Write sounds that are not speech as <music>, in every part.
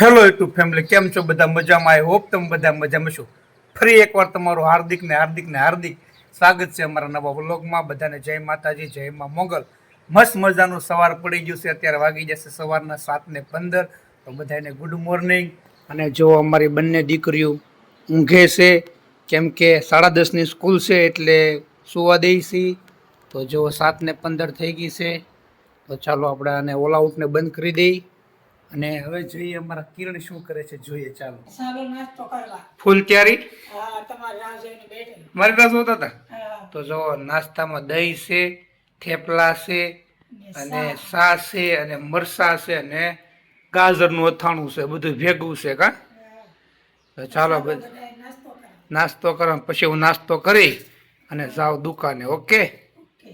Hello YouTube family કેમ છો? બધા મજામાં? આઈ હોપ તમે બધા મજામાં છો. ફરી એકવાર તમારું હાર્દિક ને હાર્દિક ને હાર્દિક સ્વાગત છે અમારા નવા વ્લોગમાં. બધાને જય માતાજી, જય માં મોગલ. મસ્ત મજાનું સવાર પડી ગયું છે. અત્યારે વાગી જશે સવારના સાત ને પંદર. તો બધાને ગુડ મોર્નિંગ અને જો અમારી બંને દીકરીઓ ઊંઘે છે, કેમ કે સાડા દસની સ્કૂલ છે એટલે સુવા દઈ છી. તો જો સાત ને પંદર થઈ ગઈ છે, તો ચાલો આપણે આને ઓલ આઉટને બંધ કરી દઈ અને હવે જોઈએ અમારા કિરણ શું કરે છે. જોઈએ ચાલો. સારો નાસ્તો કરવા ફૂલ તૈયારી હા તમારે રાહ જોઈને બેઠી મારી પાસે હોતા? હતા તો જો નાસ્તામાં દહીં છે થેપલા છે અને સા છાશ છે અને મરસા છે અને ગાજરનું અથાણું છે બધું ભેગું છે કા? તો ચાલો બધું નાસ્તો કરવા કરો પછી હું નાસ્તો કરી અને જાઉં દુકાને ઓકે? ઓકે.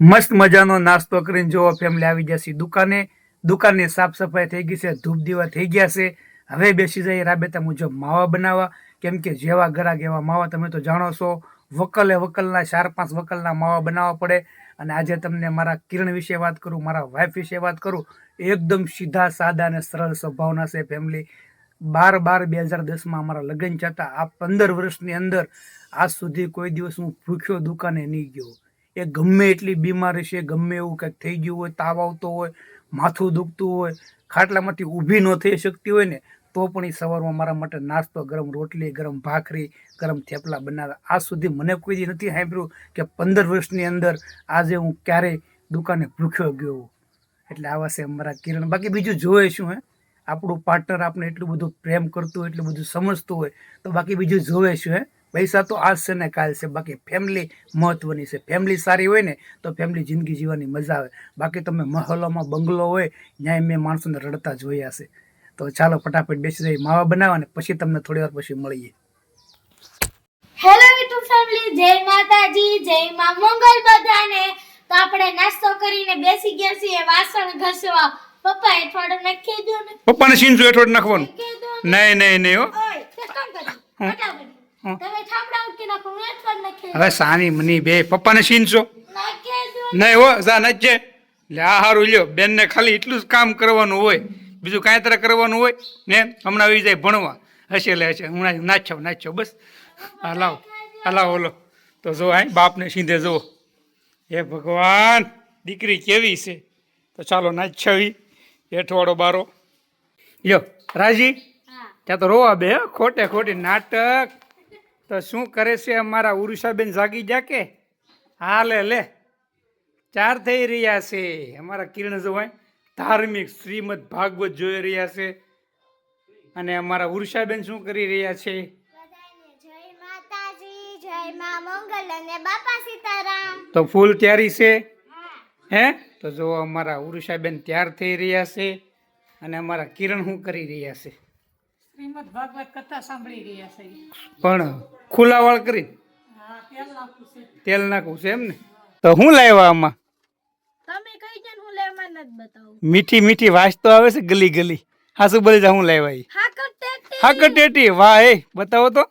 મસ્ત મજાનો નાસ્તો કરીને જો ફેમિલી આવી જશે દુકાને. દુકાનની સાફ સફાઈ થઈ ગઈ છે, ધૂપ દીવા થઈ ગયા છે. હવે બેસી જઈએ રાબેતા મુજબ માવા બનાવવા. કેમ કે જેવા ગરાક એવા માવા તમે તો જાણો છો, વકલે વકલના, ચાર પાંચ વકલના માવા બનાવવા પડે. અને આજે તમને મારા કિરણ વિશે વાત કરું, મારા વાઈફ વિશે વાત કરું એકદમ સીધા, સાદા અને સરળ સ્વભાવના છે ફેમિલી બાર બાર બે હજાર દસમાં અમારા લગ્ન થતા આ પંદર વર્ષની અંદર આજ સુધી કોઈ દિવસ હું ભૂખ્યો દુકાને નહીં ગયો. એ ગમે એટલી બીમારી છે, ગમે એવું કંઈક થઈ ગયું હોય, તાવ આવતો હોય માથું દુખતું હોય, ખાટલામાંથી ઊભી ન થઈ શકતી હોય ને, તો પણ એ સવારમાં મારા માટે નાસ્તો, ગરમ રોટલી, ગરમ ભાખરી, ગરમ થેપલા બનાવે. આ સુધી મને કોઈ નથી સાંભળ્યું કે પંદર વર્ષની અંદર આજે હું ક્યારેય દુકાને ભૂખ્યો ગયો એટલે આવા છે અમારા કિરણ. બાકી બીજું જોઈએ શું હે? આપણું પાર્ટનર આપણે એટલું બધું પ્રેમ કરતું હોય, એટલું બધું સમજતું હોય, તો બાકી બીજું જોવે હે? પૈસા તો આજ છે ને કાલ છે બાકી ફેમિલી મહત્વની છે. ફેમિલી સારી હોય ને તો ફેમિલી જિંદગી જીવવાની મજા આવે. બાકી તમે મહોલોમાં બંગલો હોય ત્યાં મેં માણસોને રડતા જોયા છે. તો ચાલો ફટાફટ બેસી જઈએ માવા બનાવવા ને પછી તમને થોડી વાર પછી મળીએ. હેલો યુટ્યુબ ફેમિલી જય માતાજી જય માં મંગલ બધાને. તો આપણે નાસ્તો કરીને બેસી ગયા છીએ વાસણ ઘસવા. પપ્પાએ થોડો નાખી દો ને. પપ્પાને સીનજો હેઠળ નાખવાનું. નાખી દો નહીં નહીં નહીં હો. ઓય કામ કરી ફટાફટ. હવે સાની મની બે પપ્પાને સીનશો નહીં હો જા નજે લે આ હારું લ્યો. બેનને ખાલી એટલું જ કામ કરવાનું હોય. બીજું કાંઈ તરફ કરવાનું હોય. ને હમણાં આવી જાય ભણવા. હશે લે હશે. હમણાં નાચો નાચો બસ. હા લાવ. હા લાવ ઓલો. તો જો આ બાપને સીધે જુઓ. હે ભગવાન દીકરી કેવી છે? તો ચાલો નાચવી હેઠવાડો બારો. લ્યો રાજી? ત્યાં તો રોવા બે ખોટે ખોટી નાટક. તો શું કરે છે અમારા ઉરુષાબેન જાગી જા કે? હાલે લે લે. ચાર થઈ રહ્યા છે. અમારા કિરણ જોવાય ધાર્મિક શ્રીમદ ભાગવત જોઈ રહ્યા છે. અને અમારા ઉરુષાબેન શું કરી રહ્યા છે? બધાને જય માતાજી જય માં મંગલ અને બાપા સીતારામ. તો ફૂલ તૈયારી છે? હે? તો જો અમારા ઉરુષાબેન તૈયાર થઈ રહ્યા છે અને અમારા કિરણ શું કરી રહ્યા છે? શ્રીમદ ભાગવત કથા સાંભળી રહ્યા છે. પણ ખુલ્લા વાળ કરી. તેલ નાખવું છે એમ ને તો હું લાવ્યા આમાં? મીઠી મીઠી વાસ તો આવે છે ગલી ગલી. હાસુ બોલી જા હું લાવ્યા હાકર ટેટી. વાહ એ બતાવો તો.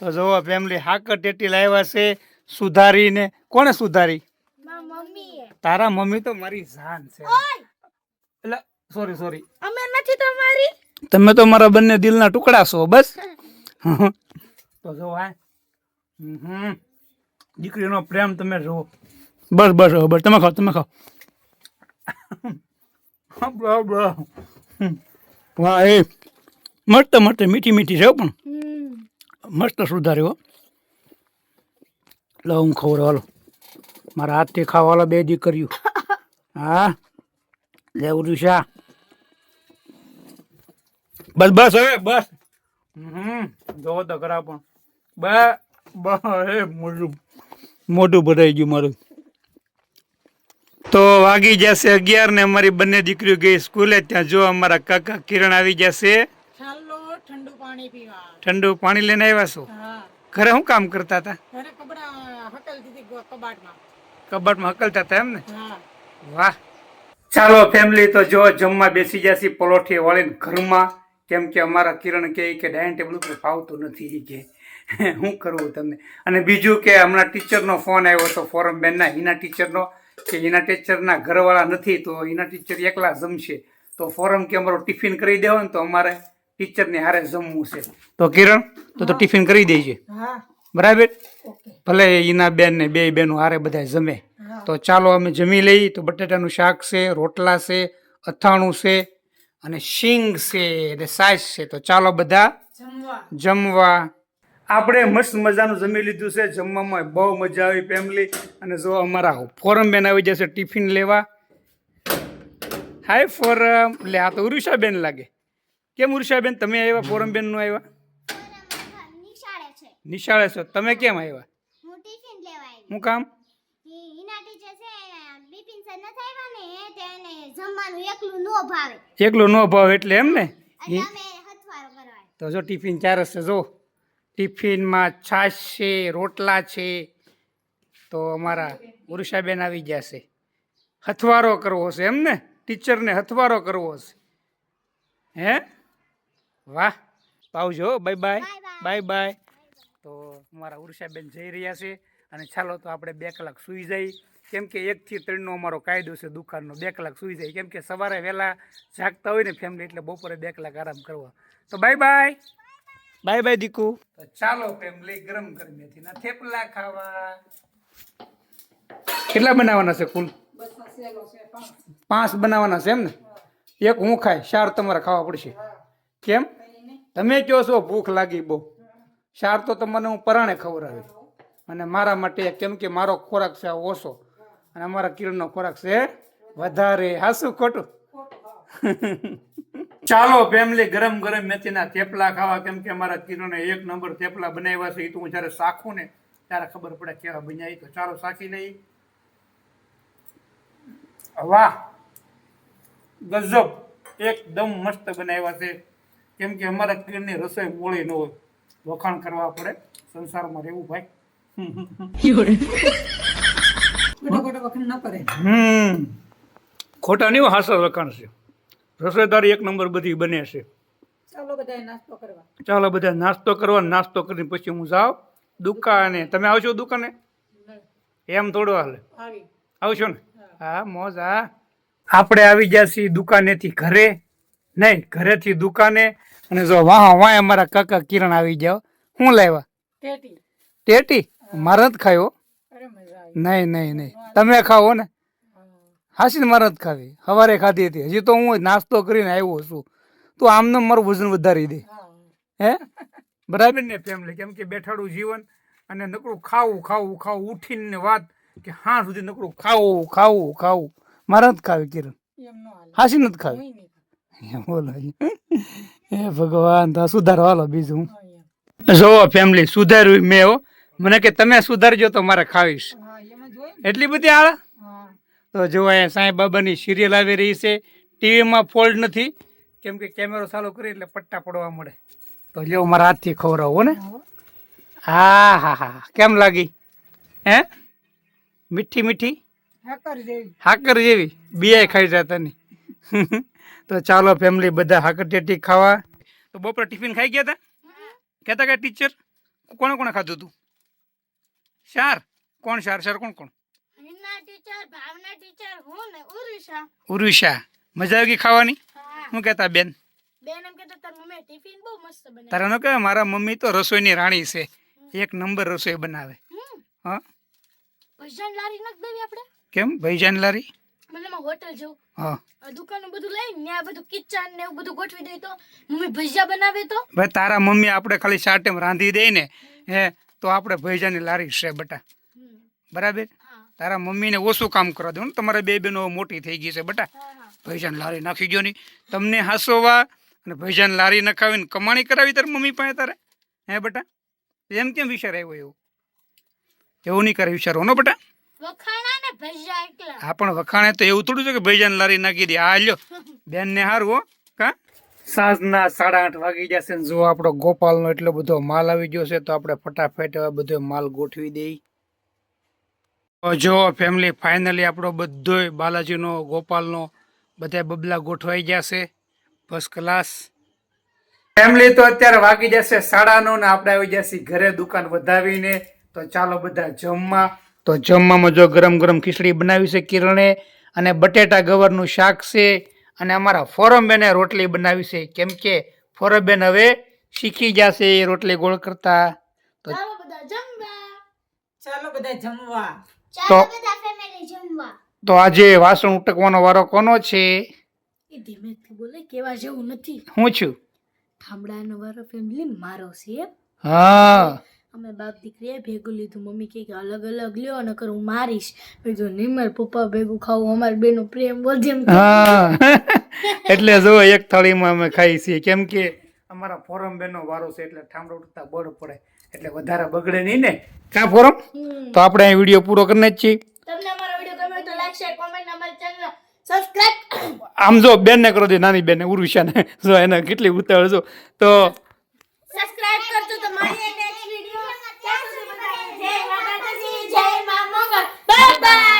તો જોવો ફેમિલી હાકર ટેટી લાવ્યા છે સુધારીને. કોણે સુધારી? તારા મમ્મી તો મારી જાન છે. એટલે સોરી સોરી અમે નથી તમારી? તમે તો મારા બંને દિલના ટુકડા છો બસ. <laughs> તો જો આ. હમ. દીકરીનો પ્રેમ તમે જુઓ. બસ બસ હવે બસ. તમે ખાઓ તમે ખાઓ. બરાબર વાહ એ મસ્ત મસ્ત મીઠી મીઠી છે હો પણ. મસ્ત સુધાર્યો લો હું ખબર હાલો. મારા હાથથી ખાવાલા બે દીકરીઓ. હા. લેવું શા? બસ બસ હવે બસ. હમ. જોવો તો ખરા પણ. મોટું ભરાઈ ગયું મારું. તો વાગી જશે અગિયાર ને અમારી બંને દીકરીઓ ગઈ સ્કૂલે ત્યાં જો અમારા કાકા કિરણ આવી જશે. ઠંડુ પાણી પીવા. ઠંડુ પાણી લઈને આવ્યા છો? ઘરે શું કામ કરતા હતા? કબાટમાં. હકલતા હતા એમ ને વાહ. ચાલો ફેમિલી તો જો જમવા બેસી જશે પલોઠી વળીને ઘરમાં. કેમ કે અમારા કિરણ કહે કે ડાઇનિંગ ટેબલ ઉપર ફાવતું નથી કે. <laughs> શું કરવું તમને? અને બીજું કે હમણાં ટીચરનો ફોન આવ્યો હતો ફોરમ બેનના એના ટીચરનો કે એના ટીચરના ઘરવાળા નથી તો એના ટીચર એકલા જમશે. તો ફોરમ કે અમારો ટિફિન કરી દેવો ને તો અમારે ટીચરને હારે જમવું છે. તો કિરણ તો તો ટિફિન કરી દેજે. બરાબર? ભલે એના બેન ને બે બેનો હારે બધા જમે. તો ચાલો અમે જમી લઈએ. તો બટેટાનું શાક છે રોટલા છે અથાણું છે અને શિંગ છે અને સાસ છે. તો ચાલો બધા જમવા. જમવા. આપણે મસ્ત મજાનું જમી લીધું છે. જમવામાં બહુ મજા આવી ફેમિલી અને જો અમારા ફોરમ બેન આવી જશે ટિફિન લેવા. હાય ફોરમ. લે આ તો ઉરુષાબેન લાગે. કેમ ઉરુષાબેન તમે આવ્યા ફોરમ બેનનું આવ્યા? નિશાળે છો. તમે કેમ આવ્યા? હું ટિફિન લેવા આવી. હું કામ હિના ટીચર છે બિપિન સર નથી આવ્યા ને તેને જમવાનું એકલું નો ભાવે. એકલો નો ભાવ એટલે એમ ને? તો જો ટિફિન ચાર હશે જો. ટિફિનમાં છાશ છે રોટલા છે તો અમારા ઉરુષાબેન આવી છે. હથવારો કરવો છે એમ ને? ટીચરને હથવારો કરવો છે હે? વાહ. તો આવજો બાય. Bye bye. બાય તો અમારા ઉરુષાબેન જઈ રહ્યા છે. અને ચાલો તો આપણે બે કલાક સૂઈ જઈએ કેમ કે એકથી ત્રણનો અમારો કાયદો છે દુકાનનો બે કલાક સૂઈ જાય. કેમ કે સવારે વહેલા જાગતા હોય ને ફેમિલી એટલે બપોરે બે કલાક આરામ કરવા. તો bye bye bye bye Diku. તો ચાલો ફેમિલી ગરમ ગરમ મેથીના થેપલા ખાવા. કેટલા બનાવવાના છે કુલ પાંચ બનાવવાના છે એમ ને? એક હું ખાય ચાર તમારે ખાવા પડશે. કેમ? તમે કહો છો? ભૂખ લાગી બહુ. ચાર તો તમને હું પરાણે ખવડાવે અને મારા માટે કેમ કે મારો ખોરાક છે ઓછો. અને અમારા કિરણનો ખોરાક છે વધારે હાસું ખોટું. ચાલો ફેમિલી ગરમ ગરમ મેથીના થેપલા ખાવા. કેમ કે અમારા કિરણે એક નંબર થેપલા બનાવ્યા છે. એ તો હું જ્યારે શાખું ને ત્યારે ખબર પડે કેવા બન્યા તો. ચાલો શાખી લઈ વાહ! ગજબ! એકદમ મસ્ત બનાવ્યા છે. કેમ કે અમારા કિરણની રસોઈ મોળી ન હોય. વખાણ કરવા પડે. સંસારમાં રહેવું ભાઈ. વખત ન કરે. હમ. ખોટા નહીં હાસા વખાણ છે. રસોઈદારી એક નંબર બધી બને છે. ચાલો બધાએ નાસ્તો કરવા. ચાલો બધા નાસ્તો કરવા નાસ્તો કરીને પછી હું જાઉં. દુકાને. તમે આવશો દુકાને? એમ થોડો હાલે. આવશો ને? હા. મોજ. હા આપણે આવી ગયા છીએ દુકાનેથી ઘરે. નહીં ઘરેથી દુકાને. અને જો વાહ વાહ અમારા કાકા કિરણ આવી જાવ હું. લાવ્યા? ટેટી. ટેટી? મારે જ ખાયો. નહીં નહીં નહીં. તમે ખાઓ ને. હાસીને મારે જ ખાવી. સવારે ખાધી હતી. હજી તો હું નાસ્તો કરીને આવ્યો છું. તું આમને મારું વજન વધારી દે. હે? બરાબર? ને ફેમિલી કેમ કે બેઠાડું જીવન અને નકરું ખાવું ખાવું ખાવું ઉઠીને વાત કે હા સુધી નકરું ખાવું ખાવું ખાવું. મારે જ ખાવી કિરણ. એમ નો હાસી નથી ખાવી. હું બોલો. હે ભગવાન તો સુધારો. હાલો બીજું જોવો ફેમિલી સુધાર્યું મેં હો. મને કે તમે સુધારજો તો મારે ખાવીશ. એટલી બધી આળા તો જો અહીંયા સાંઈ બાબાની સિરિયલ આવી રહી છે ટીવીમાં ફોલ્ડ નથી. કેમ કે કેમેરો ચાલુ કરી એટલે પટ્ટા પડવા મળે. તો લ્યો મારા હાથથી ખવડાવો ને. હા. હા હા કેમ લાગી? હે? મીઠી મીઠી? હાકર જેવી. હાકર જેવી. બીઆઈ ખાઈ જતા ની <laughs> તો ચાલો ફેમિલી બધા હાકર ટેટી ખાવા. તો બપોરે ટિફિન ખાઈ ગયા હતા કહેતા કે ટીચર કોણે કોણે ખાધું તું? શાર. કોણ શાર? શાર કોણ કોણ? ટીચર ભાવના ટીચર હું ને ઉરુષા ઉરુષા મજા આવી ગઈ ખાવાની? હું. કહેતા બેન? બેન એમ કહેતા તાર મમ્મી ટિફિન બહુ મસ્ત બનાવ્યું. તારા નો કે મારા મમ્મી તો રસોઈની રાણી છે. એક નંબર રસોઈ બનાવે. હા? ભજન લારી નખ દેવી આપણે કેમ? ભાઈજાન લારી? મતલબ હોટલ જવું. હા. આ બધું લઈને ને બધું કિચન ને એવું બધું ગોઠવી દે તો મમ્મી ભજીયા બનાવે તો. ભાઈ તારા મમ્મી આપણે ખાલી ચાર રાંધી દે ને હે તો આપણે ભૈજાની લારી છે બટા. બરાબર? તારા મમ્મીને ઓછું કામ કરવા દઉં ને. તમારે બે બહેનો મોટી થઈ ગઈ છે બટા. ભૈજાન લારી નાખી ગયો નહીં. તમને હાસોવા અને ભૈજાન લારી નખાવીને કમાણી કરાવી તારે મમ્મી પાસે તારે? હે બટા? એમ કેમ વિચાર આવ્યો એવું? એવું નહીં કરે વિચારો ને બટા હા પણ વખાણે તો એવું થોડું છે કે ભૈજાન લારી નાખી દે. આ લ્યો. બેન ને હારું હો. કા? સાંજના સાડા આઠ વાગી જશે ને જો આપણો ગોપાલનો એટલો બધો માલ આવી ગયો છે તો આપણે ફટાફટ હવે બધો માલ ગોઠવી દઈ. તો જો ફેમિલી ફાઇનલી આપણો બધોય બાલાજીનો ગોપાલનો બધા બબલા ગોઠવાઈ જશે ફર્સ્ટ ક્લાસ ફેમિલી તો અત્યારે વાગી જશે સાડા નવ ને આપણે આવી જશે ઘરે દુકાન વધાવીને. તો ચાલો બધા જમવા. તો જમવામાં જો ગરમ ગરમ ખીચડી બનાવી છે કિરણે અને બટેટા ગવરનું શાક છે અને અમારા ફોરમબેને રોટલી બનાવી છે. કેમ કે ફોરમબેન હવે શીખી જશે રોટલી ગોળ કરતા. તો ચાલો બધા જમવા. ચાલો બધા જમવા. તો- બધા ફેમિલી જમવા. તો આજે વાસણ ઉટકવાનો વારો કોનો છે? એ ધીમેથી બોલે કેવા જેવું નથી. હું છું? ઠામડાનો વારો ફેમિલી મારો છે. હા. અમે બાપ દીકરીએ ભેગું લીધું. મમ્મી કહે કે અલગ અલગ લ્યો નકર હું મારીશ. બીજું નિમર પપ્પા ભેગું ખાવું અમારી બેનો પ્રેમ વધે હા. <laughs> એટલે જો એક થાળીમાં અમે ખાઈ છીએ. કેમ કે અમારા ફોરમ બેનો વારો છે એટલે ઠામડો ઉઠતા બળ પડે. એટલે વધારે બગડે નહીં ને. ક્યાં ફોરમ? તો આપણે અહીં વીડિયો પૂરો કરીને જ છીએ તમને અમારો વીડિયો ગમે તો લાઈક શેર કોમેન્ટ અમારી ચેનલ સબસ્ક્રાઇબ આમ જો બેન ને કરો દે નાની બેન ને ઉરુષાને જો એને કેટલી ઉતાવળ જો તો સબસ્ક્રાઇબ કરજો તો મળીએ નેક્સ્ટ વીડિયો જય માતાજી જય મા મંગળ. Bye bye